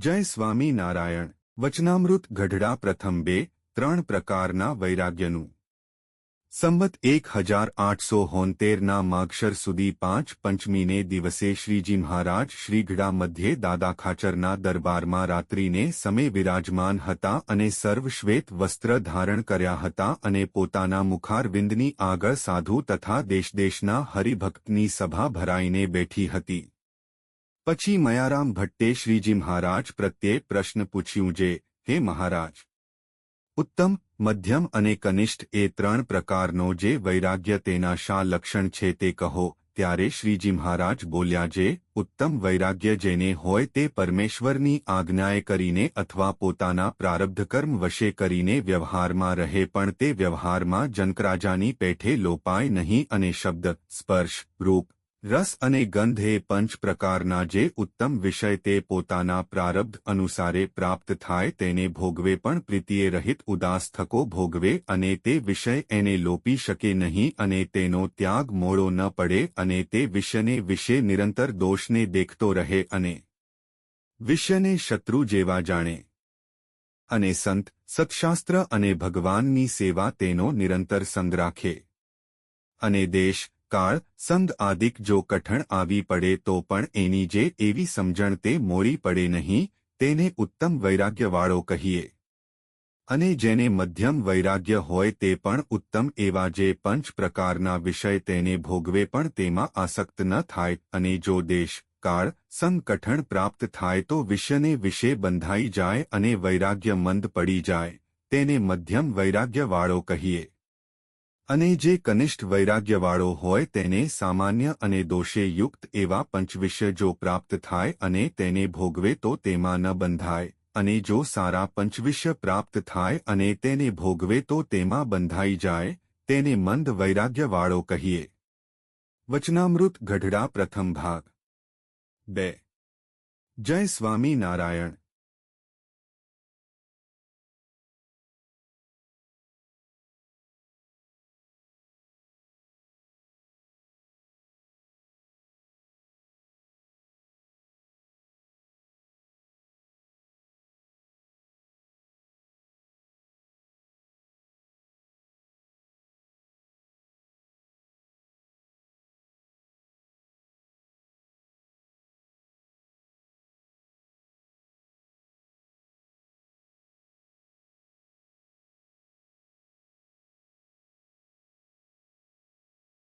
જય સ્વામી નારાયણ વચનામૃત ગઢડા પ્રથમ બે, ત્રણ પ્રકારના વૈરાગ્યનું. સંવત એક હજાર આઠસો હોનતેરના માગશર સુધી પાંચ પંચમીને દિવસે શ્રીજી મહારાજ શ્રીગઢા મધ્યે દાદા ખાચરના દરબારમાં રાત્રિને સમય વિરાજમાન હતા અને સર્વશ્વેત વસ્ત્ર ધારણ કર્યા હતા અને પોતાના મુખારવિંદની આગળ સાધુ તથા દેશદેશના હરિભક્તની સભા ભરાઈને બેઠી હતી. પછી મયારામ ભટ્ટે શ્રીજી મહારાજ પ્રત્યે પ્રશ્ન પૂછ્યું જે હે મહારાજ ઉત્તમ મધ્યમ અને કનિષ્ઠ એ ત્રણ પ્રકારનો જે વૈરાગ્ય તેના શા લક્ષણ છે તે કહો ત્યારે શ્રીજી મહારાજ બોલ્યા જે ઉત્તમ વૈરાગ્ય જેને હોય તે પરમેશ્વરની આજ્ઞાએ કરીને અથવા પોતાના પ્રારબ્ધકર્મ વશે કરીને વ્યવહારમાં રહે પણ તે વ્યવહારમાં જનકરાજાની પેઠે લોપાય નહીં અને શબ્દ સ્પર્શ રૂપ રસ અને ગંધ એ પંચ પ્રકારના જે ઉત્તમ વિષય તે પોતાના પ્રારબ્ધ અનુસારે પ્રાપ્ત થાય તેને ભોગવે પણ પ્રીતિએ રહિત ઉદાસ થકો ભોગવે અને તે વિષય એને લોપી શકે નહીં અને તેનો ત્યાગ મોડો ન પડે અને તે વિષયને વિશે નિરંતર દોષને દેખતો રહે અને વિષયને શત્રુ જેવા જાણે. અને સંત, સત્શાસ્ત્ર અને ભગવાનની સેવા તેનો નિરંતર સંગ રાખે. અને દેશ કાળ સંગ આદિક જો કઠણ આવી પડે તો પણ એની જે એવી સમજણ તે મોરી પડે નહીં, તેને ઉત્તમ વૈરાગ્યવાળો કહીએ. અને જેને મધ્યમ વૈરાગ્ય હોય તે પણ ઉત્તમ એવા જે પંચ પ્રકારના વિષય તેને ભોગવે પણ તેમાં આસક્ત ન થાય, અને જો દેશ, કાળ સંકઠણ પ્રાપ્ત થાય તો વિષયને વિશે બંધાઈ જાય અને વૈરાગ્ય મંદ પડી જાય, તેને મધ્યમ વૈરાગ્યવાળો કહીએ. અને જે કનિષ્ઠ વૈરાગ્યવાળો હોય તેને સામાન્ય અને દોષે યુક્ત એવા પંચવિષય જો પ્રાપ્ત થાય અને તેને ભોગવે તો તેમાં ન બંધાય, અને જો સારા પંચવિષય પ્રાપ્ત થાય અને તેને ભોગવે તો તેમાં બંધાઈ જાય, તેને મંદ વૈરાગ્યવાળો કહીએ. વચનામૃત ગઢડા પ્રથમ ભાગ. બે. જય સ્વામી નારાયણ